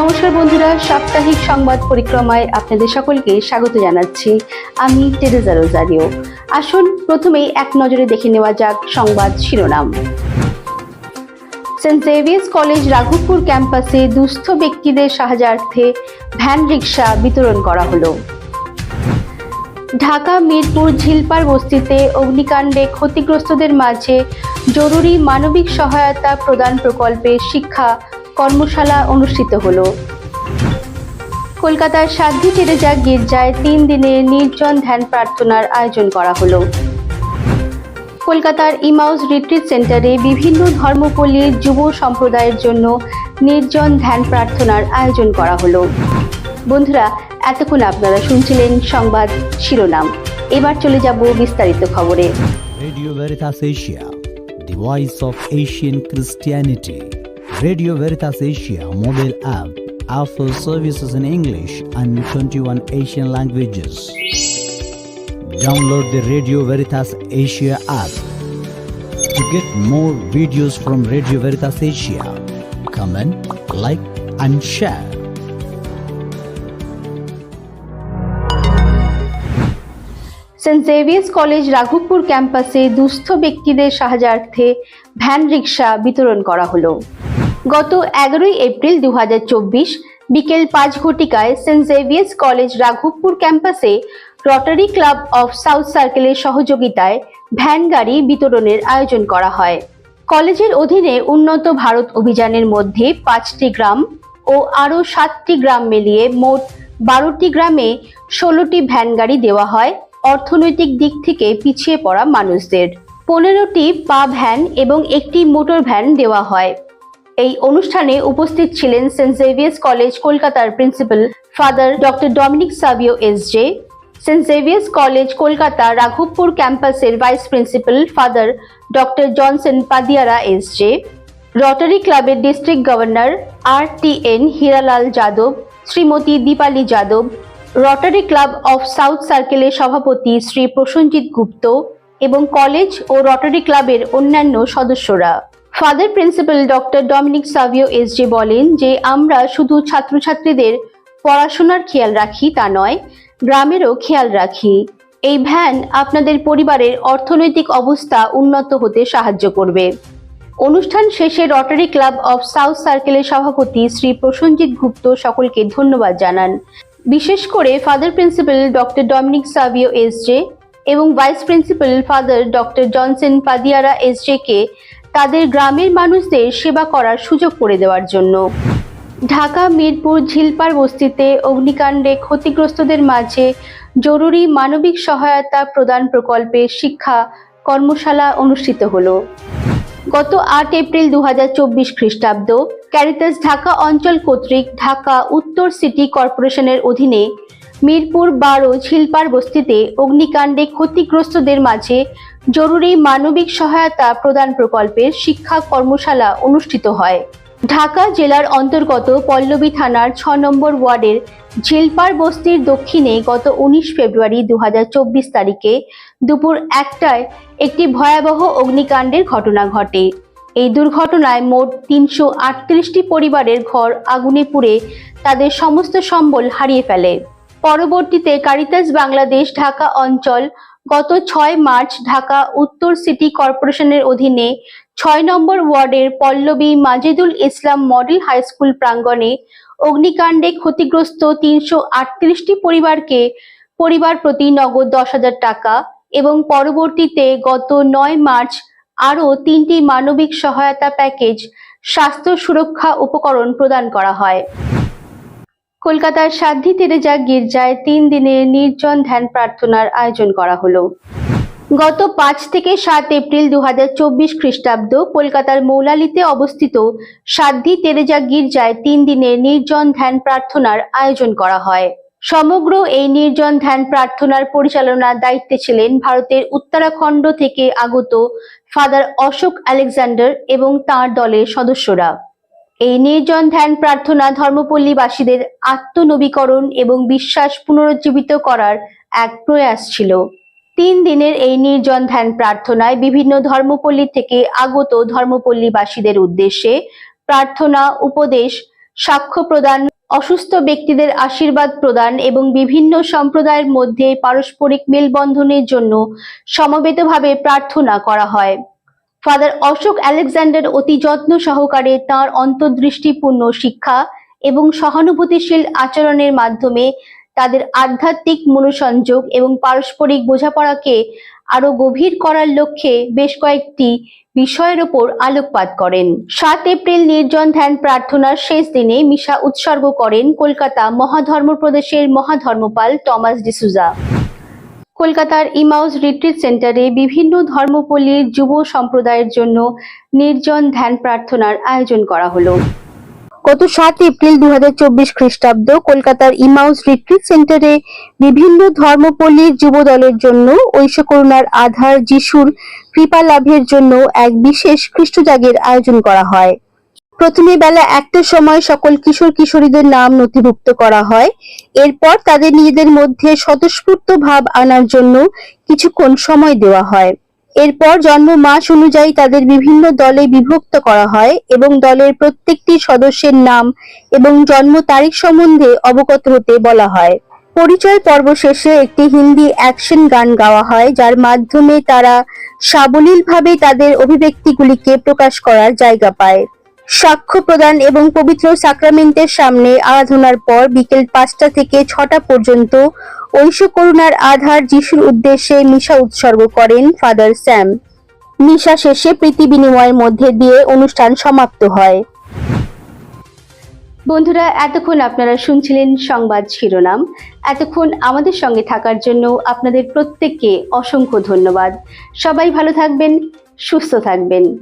নমস্কার বন্ধুরা, সাপ্তাহিক সংবাদ পরিক্রমায় আপনাদের সকলকে স্বাগত জানাচ্ছি। আমি টেরেজা রোজারিও। আসুন, প্রথমেই এক নজরে দেখে নেওয়া যাক সংবাদ শিরোনাম। সেন্ট জেভিয়ার্স কলেজ রাঘবপুর ক্যাম্পাসে দুস্থ ব্যক্তিদের সাহায্যার্থে ভ্যান রিক্সা বিতরণ করা হলো। ঢাকা, মিরপুর, ঝিলপার বস্তিতে অগ্নিকাণ্ডে ক্ষতিগ্রস্তদের মাঝে জরুরি মানবিক সহায়তা প্রদান প্রকল্পে শিক্ষা কর্মশালা অনুষ্ঠিত হলো। কলকাতার সাধ্বী টেরেজা গির্জায় তিন দিনের নির্জন ধ্যান প্রার্থনার আয়োজন করা হলো। কলকাতার ইমাউস রিট্রিট সেন্টারে বিভিন্ন ধর্মপল্লীর যুব সম্প্রদায়ের জন্য নির্জন ধ্যান প্রার্থনার আয়োজন করা হলো। বন্ধুরা এতক্ষণ আপনারা শুনছিলেন সংবাদ শিরোনাম। এবার চলে যাব বিস্তারিত খবরে। Radio Veritas Asia, the voice of Asian Christianity. Radio Veritas Asia mobile app offers services in English and 21 Asian languages. Download the Radio Veritas Asia app to get more videos from Radio Veritas Asia. Comment, like, and share. Saint Xavier's College Raghabpur ক্যাম্পাসে দুস্থ ব্যক্তিদের সাহায্যার্থে van rickshaw বিতরণ করা হলো গত এগারোই April দু হাজার চব্বিশ বিকেল পাঁচ ঘটিকায় সেন্ট জেভিয়ার্স কলেজ রাঘবপুর ক্যাম্পাসে রটারি ক্লাব অফ সাউথ সার্কেলের সহযোগিতায় ভ্যান গাড়ি বিতরণের আয়োজন করা হয়। কলেজের অধীনে উন্নত ভারত অভিযানের মধ্যে পাঁচটি গ্রাম ও আরও সাতটি গ্রাম মিলিয়ে মোট বারোটি গ্রামে ষোলোটি ভ্যান গাড়ি দেওয়া হয়। অর্থনৈতিক দিক থেকে পিছিয়ে পড়া মানুষদের। পনেরোটি পা ভ্যান এবং একটি মোটর ভ্যান দেওয়া হয়। এই অনুষ্ঠানে উপস্থিত ছিলেন সেন্ট জেভিয়ার্স কলেজ, কলকাতার principal father doctor Dominic Savio S J, Saint Xavier's College, Kolkata Raghabpur ক্যাম্পাসের vice principal father doctor Johnson Padiyara S J, Rotary ক্লাবের district governor R T N Hiralal Yadav, Shrimati Dipali Yadav, Rotary Club of South সার্কেলের সভাপতি শ্রী প্রসঞ্জিৎ গুপ্ত এবং college ও Rotary ক্লাবের অন্যান্য সদস্যরা। Father principal doctor Dominic Savio S J বলেন যে, আমরা শুধু ছাত্রছাত্রীদের পড়াশোনার খেয়াল রাখি তা নয়, গ্রামেরও খেয়াল রাখি। এই ভ্যান আপনাদের পরিবারের অর্থনৈতিক অবস্থা উন্নত হতে সাহায্য করবে। অনুষ্ঠান শেষে রটারি ক্লাব অফ সাউথ সার্কেলের সভাপতি শ্রী প্রসঞ্জিৎ গুপ্ত সকলকে ধন্যবাদ জানান। বিশেষ করে father principal doctor Dominic Savio S J এবং vice principal father doctor Johnson Padiyara S J কে তাদের গ্রামের মানুষদের সেবা করার সুযোগ করে দেওয়ার জন্য। ঢাকা, মিরপুর ঝিলপার বস্তিতে অগ্নিকাণ্ডে ক্ষতিগ্রস্তদের মাঝে জরুরি মানবিক সহায়তা প্রদান প্রকল্পে শিক্ষা কর্মশালা অনুষ্ঠিত হলো। গত আট এপ্রিল দু হাজার চব্বিশ খ্রিস্টাব্দ ক্যারিতাস ঢাকা অঞ্চল কর্তৃক ঢাকা উত্তর সিটি কর্পোরেশনের অধীনে মিরপুর বারো ঝিলপার বস্তিতে অগ্নিকাণ্ডে ক্ষতিগ্রস্তদের মাঝে জরুরি মানবিক সহায়তা প্রদান প্রকল্পের শিক্ষা কর্মশালা অনুষ্ঠিত হয়। ঢাকা জেলার অন্তর্গত পল্লবী থানার ছ নম্বর ওয়ার্ডের ঝিলপার বস্তির দক্ষিণে গত উনিশ ফেব্রুয়ারি দু হাজার চব্বিশ তারিখে দুপুর একটায় একটি ভয়াবহ অগ্নিকাণ্ডের ঘটনা ঘটে। এই দুর্ঘটনায় মোট তিনশো পরিবারের ঘর আগুনে পুড়ে তাদের সমস্ত সম্বল হারিয়ে ফেলে। পরবর্তীতে কারিতাস বাংলাদেশ ঢাকা অঞ্চল গত ছয় মার্চ ঢাকা উত্তর সিটি কর্পোরেশনের অধীনে ছয় নম্বর ওয়ার্ডের Pallabi Majedul Islam model high school প্রাঙ্গণে অগ্নিকাণ্ডে ক্ষতিগ্রস্ত তিনশো আটত্রিশটি পরিবারকে পরিবার প্রতি নগদ দশ হাজার টাকা এবং পরবর্তীতে গত নয় মার্চ আরও তিনটি মানবিক সহায়তা প্যাকেজ স্বাস্থ্য সুরক্ষা উপকরণ প্রদান করা হয়। কলকাতার সাধ্বী তেরেজা গির্জায় তিন দিনের নির্জন ধ্যান প্রার্থনার আয়োজন করা হলো। গত পাঁচ থেকে সাত এপ্রিল দু হাজার চব্বিশ খ্রিস্টাব্দ কলকাতার মৌলালিতে অবস্থিত সাধ্বী তেরেজা গির্জায় তিন দিনের নির্জন ধ্যান প্রার্থনার আয়োজন করা হয়। সমগ্র এই নির্জন ধ্যান প্রার্থনার পরিচালনার দায়িত্বে ছিলেন ভারতের উত্তরাখণ্ড থেকে আগত ফাদার অশোক আলেকজান্ডার এবং তার দলের সদস্যরা। এই নির্জন ধ্যান প্রার্থনা ধর্মপল্লীবাসীদের আত্মনবীকরণ এবং বিশ্বাস পুনরুজ্জীবিত করার এক প্রয়াস ছিল। তিন দিনের এই নির্জন ধ্যান প্রার্থনায় বিভিন্ন ধর্মপল্লী থেকে আগত ধর্মপল্লীবাসীদের উদ্দেশ্যে প্রার্থনা, উপদেশ, সাক্ষ্য প্রদান, অসুস্থ ব্যক্তিদের আশীর্বাদ প্রদান এবং বিভিন্ন সম্প্রদায়ের মধ্যে পারস্পরিক মেলবন্ধনের জন্য সমবেতভাবে প্রার্থনা করা হয়। ফাদার অশোক আলেকজান্ডার অতি যত্ন সহকারে তাঁর অন্তর্দৃষ্টিপূর্ণ শিক্ষা এবং সহানুভূতিশীল আচরণের মাধ্যমে তাদের আধ্যাত্মিক মনোসংযোগ এবং পারস্পরিক বোঝাপড়াকে আরও গভীর করার লক্ষ্যে বেশ কয়েকটি বিষয়ের ওপর আলোকপাত করেন। সাত এপ্রিল নির্জন ধ্যান প্রার্থনার শেষ দিনে মিশা উৎসর্গ করেন কলকাতা মহাধর্ম প্রদেশের মহাধর্মপাল টমাস ডিসুজা। কলকাতার ইমাউস রিট্রিট সেন্টারে বিভিন্ন ধর্মপল্লীর যুব সম্প্রদায়ের জন্য নির্জন ধ্যান প্রার্থনার আয়োজন করা হলো। গত সাত এপ্রিল দু হাজার চব্বিশ খ্রিস্টাব্দ কলকাতার ইমাউস রিট্রিট সেন্টারে বিভিন্ন ধর্মপল্লীর যুব দলের জন্য ঐশ্বকরুণার আধার, যিশুর কৃপা লাভের জন্য এক বিশেষ খ্রিস্টজাগের আয়োজন করা হয়। প্রথমে বেলা একটার সময় সকল কিশোর কিশোরীদের নাম নথিভুক্ত করা হয়। এরপর তাদের নিজেদের মধ্যে স্বতঃস্ফূর্ত ভাব আনার জন্য কিছুক্ষণ সময় দেওয়া হয়। এরপর জন্ম মাস অনুযায়ী তাদের বিভিন্ন দলে বিভক্ত করা হয় এবং দলের প্রত্যেকটি সদস্যের নাম এবং জন্ম তারিখ সম্বন্ধে অবগত হতে বলা হয়। পরিচয় পর্ব শেষে একটি হিন্দি অ্যাকশন গান গাওয়া হয়, যার মাধ্যমে তারা সাবলীলভাবে তাদের অভিব্যক্তিগুলিকে প্রকাশ করার জায়গা পায়। সাক্ষ্য প্রদান এবং পবিত্র সাক্রামেন্টের সামনে আরাধনার পর বিকেল পাঁচটা থেকে ছটা পর্যন্ত ঐশ করুণার আধার যিশুর উদ্দেশ্যে মিশা উৎসর্গ করেন ফাদার স্যাম। মিশা শেষে প্রীতি বিনিময়ের মধ্যে দিয়ে অনুষ্ঠান সমাপ্ত হয়। বন্ধুরা, এতক্ষণ আপনারা শুনছিলেন সংবাদ শিরোনাম। এতক্ষণ আমাদের সঙ্গে থাকার জন্য আপনাদের প্রত্যেককে অসংখ্য ধন্যবাদ। সবাই ভালো থাকবেন, সুস্থ থাকবেন।